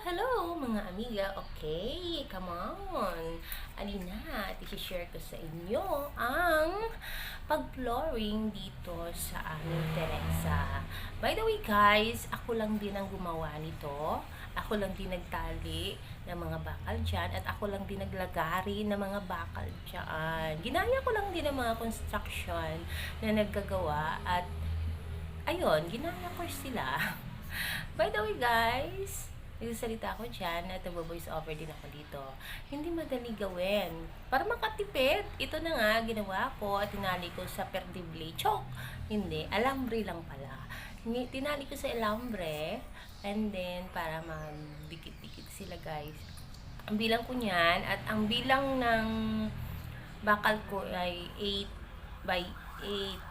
hello mga amiga. Okay, come on. Alina, at i-share ko sa inyo ang pag-flooring dito sa aming Teresa. By the way guys, ako lang din ang gumawa nito. Ako lang din nagtali ng mga bakal dyan at ako lang din naglagari ng mga bakal dyan. Ginaya ko lang din ng mga construction na naggagawa at ayun, ginaya ko sila. By the way guys, nagsasalita ako dyan at voice over din ako dito. Hindi madali gawin. Para makatipid, ito na nga, ginawa ko at tinali ko sa perdible. Chok! Hindi, alambre lang pala. Tinali ko sa alambre and then para magdikit-dikit sila guys. Ang bilang ko niyan at ang bilang ng bakal ko ay 8 by 8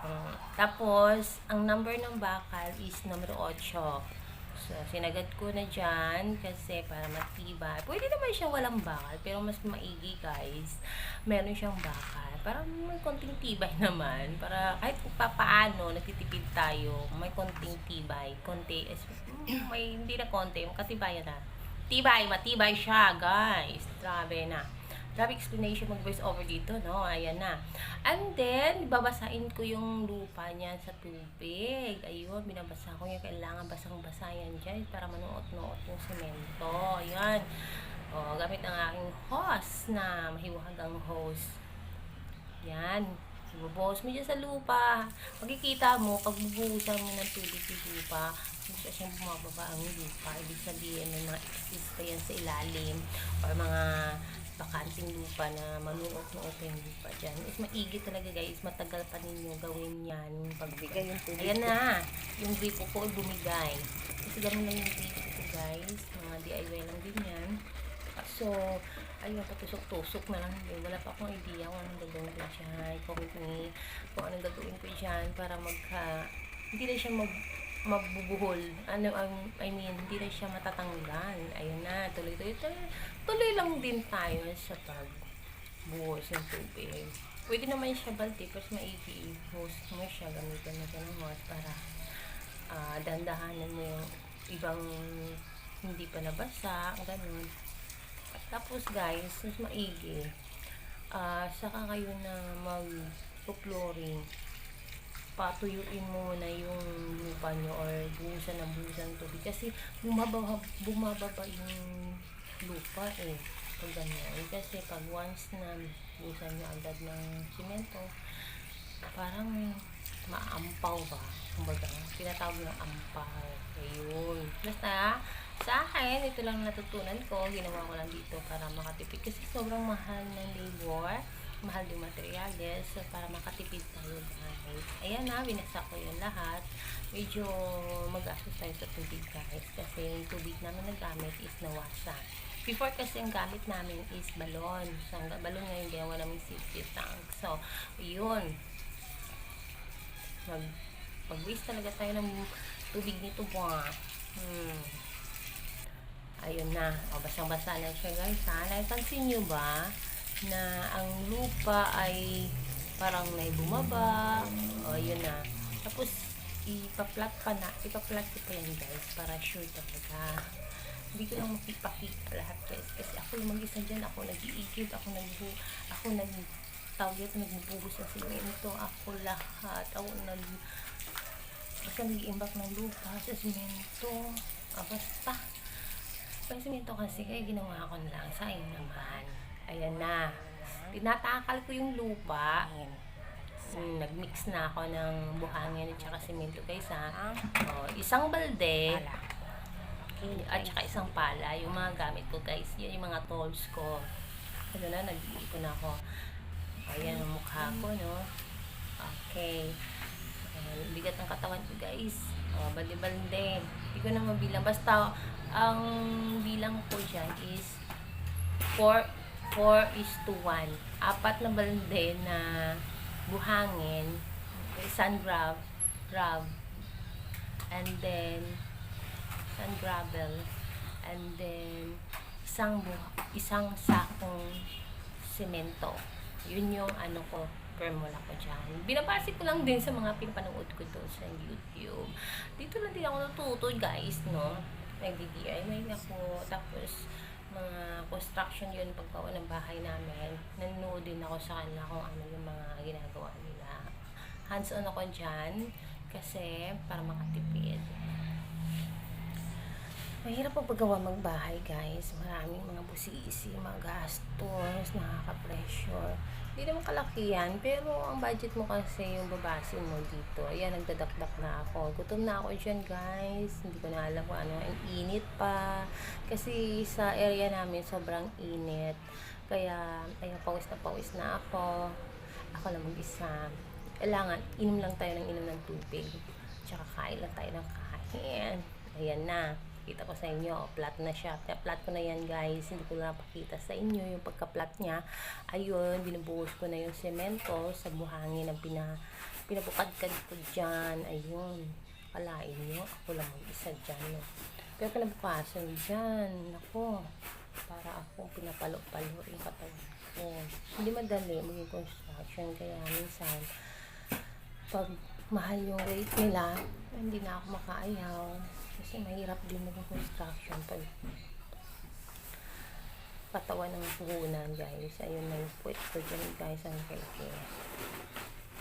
Mm. Tapos, ang number ng bakal is numero 8. So, sinagad ko na dyan kasi para matibay. Pwede naman siya walang bakal, pero mas maigi guys. Meron siyang bakal. Para may konting tibay naman. Para kahit pa paano, nagtitipid tayo, may konting tibay. Konti, mm, may hindi na konti, makatibayan na. Tibay, matibay siya guys. Grabe na. Grabe explanation mag-voice over dito, no? Ayan na. And then, babasain ko yung lupa niyan sa tubig. Ayun, binabasa ko yung kailangan basang-basa yan dyan para manuot-nuot yung semento. Ayan. O, gamit ang aking hose na mahiwagang hose. Yan. Ibubuhos mo dyan sa lupa. Makikita mo, pag bubuhusan mo ng tubig sa lupa, bigla siyang bumababa ang lupa. Ibig sabihin may mga exist pa yan sa ilalim or mga lupa na manuot-nuot yung lupa dyan. Is maigi talaga guys. Matagal pa ninyo gawin yan. Pagbigay yung tubig. Ayan na. Yung gripo ko ay bumigay. Kasi ganun lang yung gripo ko guys. Mga DIY lang din yan. So, ayun, patusok-tusok na lang din. Wala pa akong idea kung anong gagawin ko dyan. Comment me kung anong gagawin ko dyan para magka... Hindi na siya mag mabubuhol. Ano, ang I mean, hindi na siya matatanggal. Ayun na, tuloy-tuloy. Tuloy, lang din tayo sa pagbuhos ng tubig. Pwede naman siya balti, pero maigi i-host mo siya, gamitin mo siya ng hose para ah dandahanan mo yung ibang hindi pa nabasa, ganun. Tapos guys, mas maigi. Ah, saka kayo na mag-flooring. Patuyuin mo na yung lupa nyo or buhusan ng buhusan tubig. Kasi bumababa, bumababa yung lupa eh. Pag ganyan. Kasi pag once na buhusan nyo agad ng simento, parang maampaw ba? Kumbaga, tinatawag ng ampaw. Ayun. Basta, sa akin, ito lang natutunan ko. Ginawa ko lang dito para makatipid. Kasi sobrang mahal ng labor. Mahal yung materials. So, para makatipid tayo guys. Ayan na, binasa ko yun lahat. Medyo mag-asos tayo sa tubig guys. Kasi yung tubig namin nagamit is nawasa. Before kasi ang gamit namin is balon. So, ang balon ngayon ginawa namin safety tank. So, yun. Mag mag-waste talaga tayo ng tubig nito ba hmm. ayun na. O basang-basa na siya guys ha? Napansin nyo ba na ang lupa ay parang may bumaba? O yun na. Tapos ipaplat pa na ipaplat ko pa yan guys para sure talaga hindi ko lang makipakita lahat guys. Kasi ako yung mag-isa dyan. Ako nag-iigib ako nag ako nag tawag ito nagbubuhos ng simento ako lahat. Ako nag basta nag-iimbak ng lupa sa simento ah, basta. Pag simento kasi kaya ginawa ko na lang. Sayang naman. Ayan na. Tinatakal ko yung lupa. Hmm, nagmix na ako ng buhangin at saka simento guys ha. Oh, isang balde at saka isang pala. Yung mga gamit ko guys, yan yung mga tools ko. Ano na, nag-iipon ako. Ayan ang mukha ko, no? Okay. Ayan, bigat ng katawan ko, guys. O, balde-balde. Hindi ko na mabilang. Basta, ang bilang ko dyan is 4, 4 is to 1. Apat na balde na buhangin, isang grab, grab, and then, isang gravel, and then, isang isang sakong semento. Yun yung ano ko, formula ko dyan. Binabase ko lang din sa mga pinapanood ko doon sa YouTube. Dito lang din ako natuto, guys, no? nagdi-DIY ako. Tapos, mga construction yun paggawa ng bahay namin. Nanonood din ako sa kanila kung ano yung mga ginagawa nila. Hands-on ako dyan kasi para makatipid. Mahirap pag paggawa magbahay guys. Maraming mga busisi, mga gastos, nakaka-pressure. Hindi naman kalaki yan, pero ang budget mo kasi yung babasin mo dito. Ayan, nagdadakdak na ako. Gutom na ako dyan guys. Hindi ko na alam kung ano. Ang init pa. Kasi sa area namin sobrang init. Kaya, ayan, pawis na pawis na ako. Ako lang mag-isa. Kailangan, inom lang tayo ng inom ng tubig. Tsaka kain lang tayo ng kain. Ayan na kita ko sa inyo, flat na siya. Flat ko na yan guys, hindi ko na pakita sa inyo yung pagka-flat niya. Ayun, binubuhos ko na yung semento sa buhangin na pina, pinabukadkad ko dyan. Ayun, kalain nyo, ako lang mag-isa dyan. No? Pero kinabukasan dyan, ako, para akong pinapalo-palo yung katawan ko. Hindi madali maging construction, kaya minsan, pag mahal yung rate nila, hindi na ako makaayaw. Kasi mahirap din maging construction pag katawan ng puhunan guys. Ayun na yung puwet ko dyan guys. Ang keke.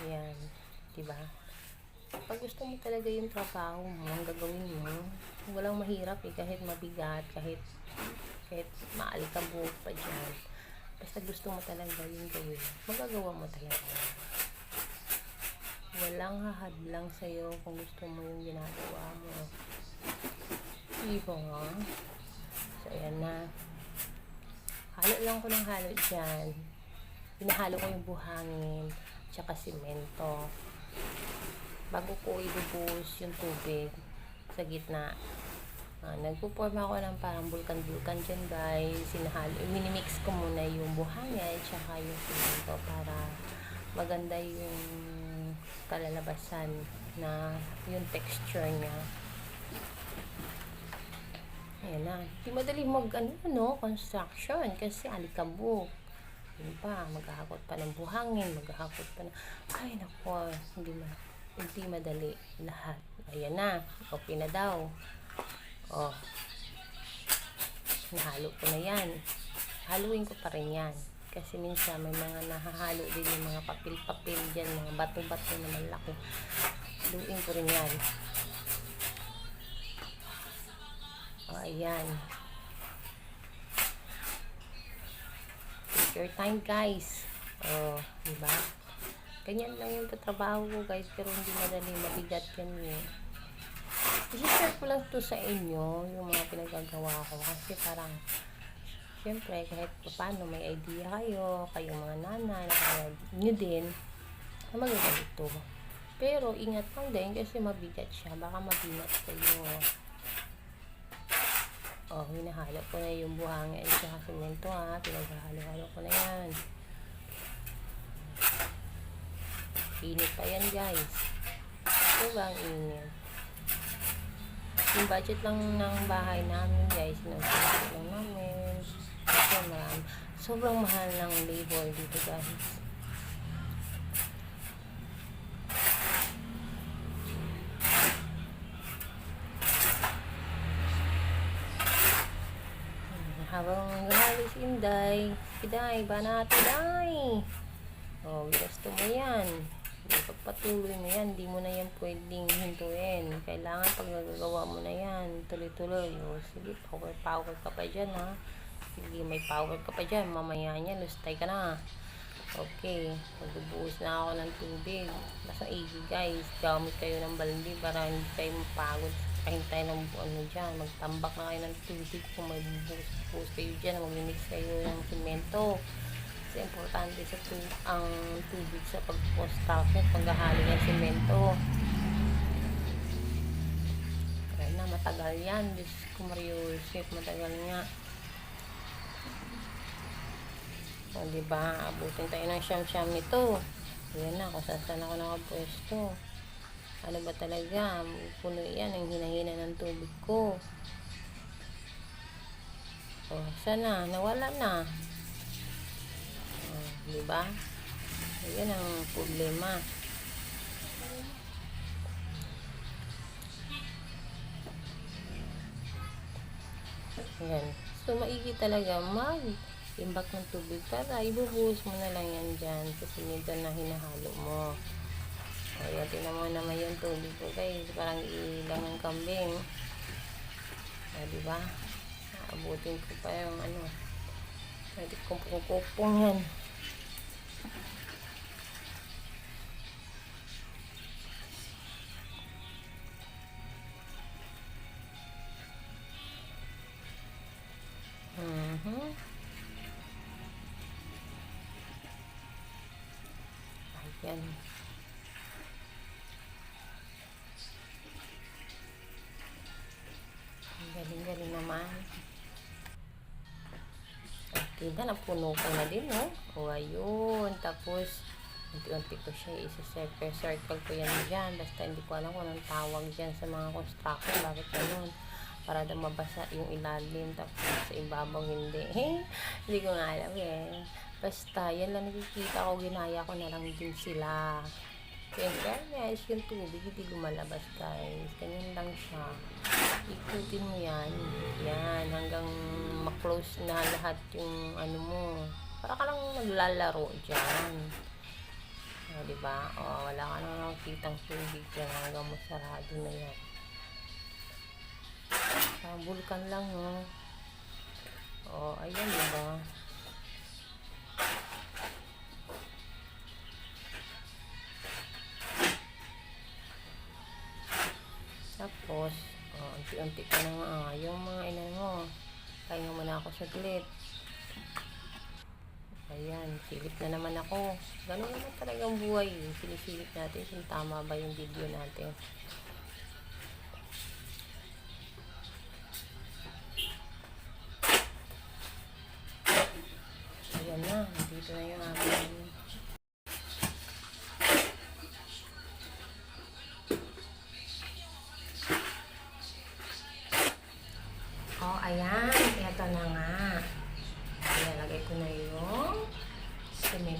Ayan. Diba? Pag gusto mo talaga yung trabaho mo, ang gagawin mo, walang mahirap eh. Kahit mabigat, kahit kahit maalikabok pa dyan. Basta gusto mo talaga yung gawin. Magagawa mo talaga walang hahadlang sa'yo kung gusto mo yung ginagawa mo. Ibo nga. So, ayan na. Halo lang ko ng halo dyan. Pinahalo ko yung buhangin, tsaka simento. Bago ko ibubuhos yung tubig sa gitna. Uh, nagpo-form ako ng parang bulkan-bulkan dyan guys. Sinahalo, minimix ko muna yung buhangin tsaka yung simento para maganda yung kalalabasan na yung texture niya. Ayan na. Di madali mag, ano, no, construction kasi alikabok. Yun pa, maghahakot pa ng buhangin, maghahakot pa ng, ay nako, hindi, ma, hindi madali lahat. Ayan na, okay na daw. Oh, nahalo ko na yan. Haluin ko pa rin yan. Kasi minsan may mga nahahalo din yung mga papel-papel dyan, mga bato-bato na malaki. Luin ko rin yan. O, ayan. Take your time, guys. O, diba? Ganyan lang yung trabaho ko, guys. Pero hindi madali, mabigat yan eh. I-share ko lang to sa inyo, yung mga pinagagawa ko. Kasi parang, Siyempre, kahit paano may idea kayo, kayong mga nanay, kaya nyo din, na magagalito. Pero, ingat lang din kasi mabigat siya. Baka mabigat kayo. Oh, hinahalo ko na yung buhangin sa simento ha. Pinaghahalo-halo ko na yan. Init pa yan guys. Ito ba ang init? Yung budget lang ng bahay namin guys, sinusubok lang namin. Marami. Sobrang mahal ng labor dito guys. Inday, Inday, banati day. Oh, gusto mo yan. Pagpatuloy mo yan, hindi mo na yan pwedeng hintuin. Kailangan pag nagagawa mo na yan, tuloy-tuloy. O, sige, power-power ka pa dyan, ha. Sige, may power ka pa dyan. Mamaya niya, lustay ka na. Okay, magbubuhos na ako ng tubig. Basta easy guys, gamit kayo ng balde para hindi kayo mapagod. Kahintay ng ano dyan, magtambak na kayo ng tubig kung may bubuhos kayo dyan, mag-mix kayo ng simento. Kasi importante sa tu ang tubig sa pag-construction, paghahalo ng simento. Kaya na, matagal yan. Diyos ko, Mario matagal nga. O, diba? Abutin tayo ng siyam-siyam nito. Ayan na, kung saan ako nakapwesto. Ano ba talaga? Puno yan ang hinahina ng tubig ko. O, sana, nawala na. O, diba? Ayan ang problema. Ayan. So, maigi talaga mag imbak ng tubig para ibubuhos mo na lang yan dyan sa simento na hinahalo mo. O, yan. Mo naman yung tubig ko guys. Parang ilang ng kambing. O, diba? Abutin ko pa yung ano. Pwede kong pupupong yan. Ang galing-galing naman. Na, napuno ko na din, no? O, ayun. Tapos, unti-unti ko siya isa-circle. Circle ko yan dyan. Basta hindi ko alam kung anong tawag dyan sa mga construction. Bakit ganun? Para daw mabasa yung ilalim. Tapos, sa ibabaw hindi. hindi ko nga alam eh. Basta, yan lang nakikita ko. Ginaya ko na lang din sila. Siyempre, guys, yung tubig hindi lumalabas, guys. Ganyan lang siya. Ikutin mo yan. Yan, hanggang maklose na lahat yung ano mo. Para ka lang naglalaro dyan. O, diba? O, wala ka nang nakikitang tubig dyan hanggang masarado na yan. Parang vulkan lang, no? O, ayan, diba? Tapos, oh, unti-unti ka na nga. ah, Yung mga ina mo, pahinga muna ako saglit. Ayan, silip na naman ako. Ganun naman talagang buhay. Sinisilip natin kung tama ba yung video natin.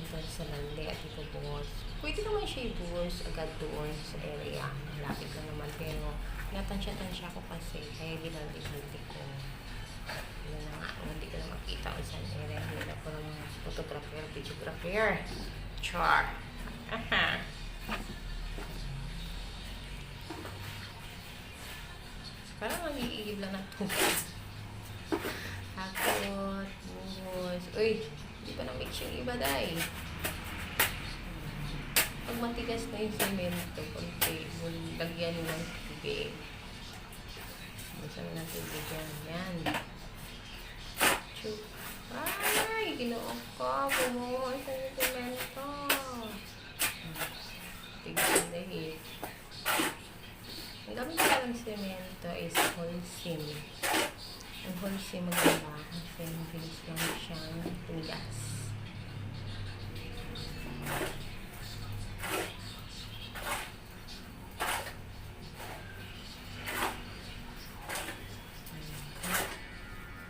Cemento sa lali at ibubuhos. Pwede naman siya ibuhos agad doon sa area. Malapit lang naman. Pero natansya-tansya ko kasi. Kaya binantik-bantik ko. Yun na nga. Hindi ko na makita kung saan area. Hindi na ko lang photographer, videographer. Char. Aha. Parang mag-iigib lang ng tubig. Hakot, buhos. Uy, hindi pa na-mix yung iba dahil. Pag matigas na yung semento, table, lagyan ng tubig. Basta na ng tubig yan. Yan. Chuk. Ay, ginoon ka. Bumuhos na yung semento. Tignan dahil. Ang gamit ko ng semento is holcim. Ang holcim maganda kasi mabilis lang siyang tumigas.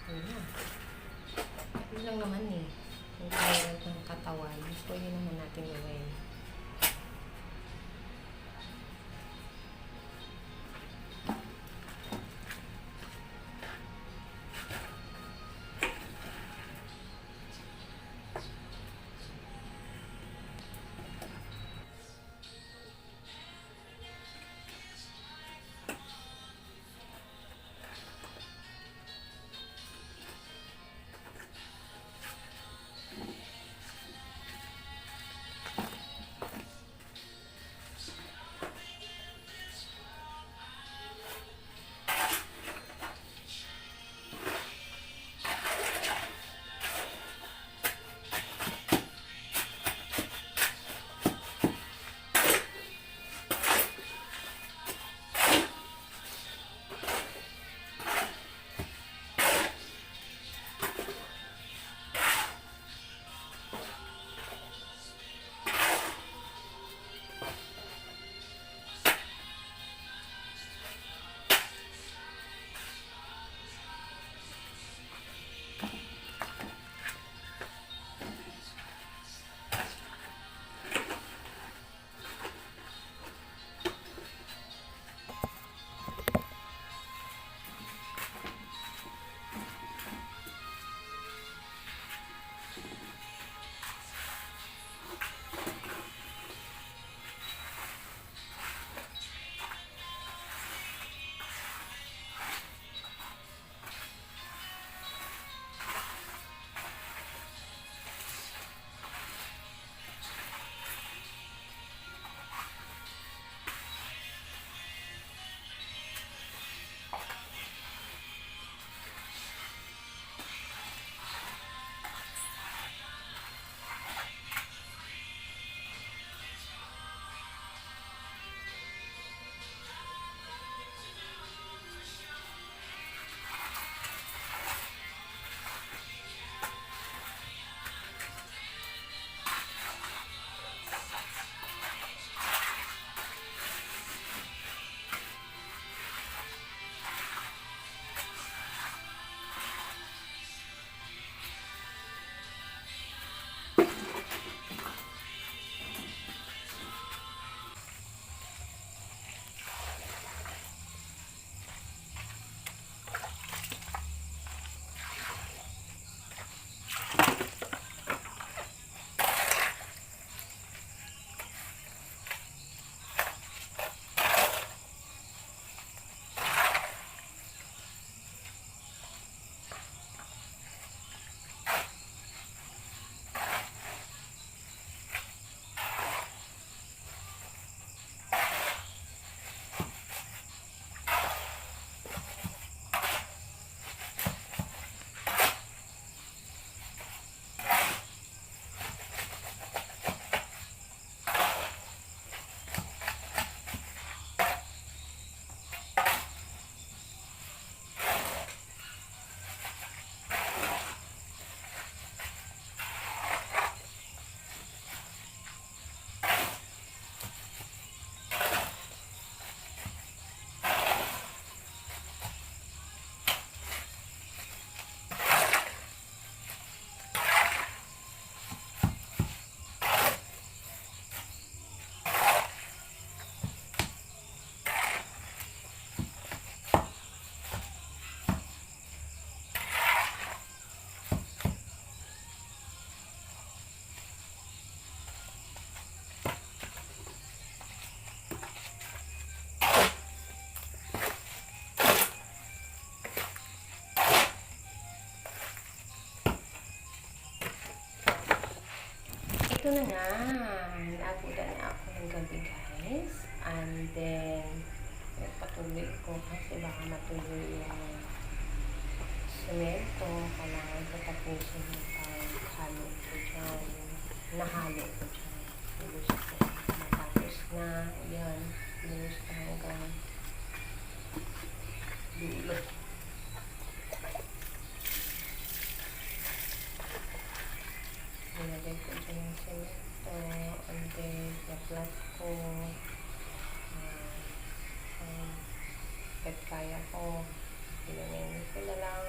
Ayan. Yun lang naman eh. Kung kaya ng katawan, pwede naman natin gawin. Na nga. Naabutan na ako ng gabi, guys. And then, patuloy ko kasi baka matuloy yung semento. Kailangan ko tapusin yung paghalo ko dyan. Nahalo ko dyan. Lulus ko. Matapos na. Yan. Ko hanggang dulo. Nilagay ko dyan yung semento. And then, na-flat ko. Uh, um, kahit kaya ko. Ilanin ko na lang.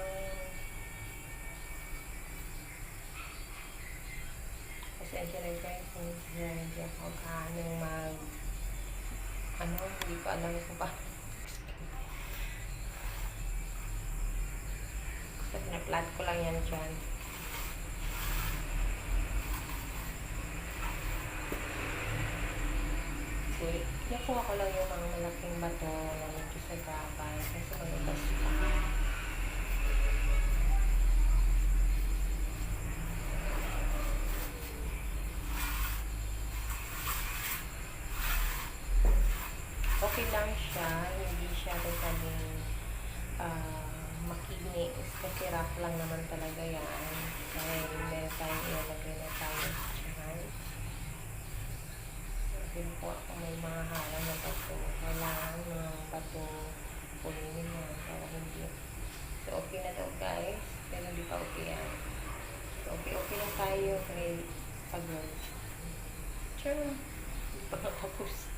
Pasensya na guys, hindi ako kaano mag ano, hindi ko alam kung paano. Kasi na-flat ko lang yan dyan. Wait, nakuha ko lang yung mga malaking bato na medyo sa gabay kasi malutas pa. Okay lang siya, hindi siya totaling ah makinis kasi rough lang naman talaga yan. Dahil meron tayong ilalagay na tayo. Sabi ko ako may mga halang na bato. Kailangan mga bato pulinin mo para hindi. So, okay na to guys. Pero hindi pa okay yan. So, okay, okay lang tayo. Kaya pag Sure. Hindi pa natapos.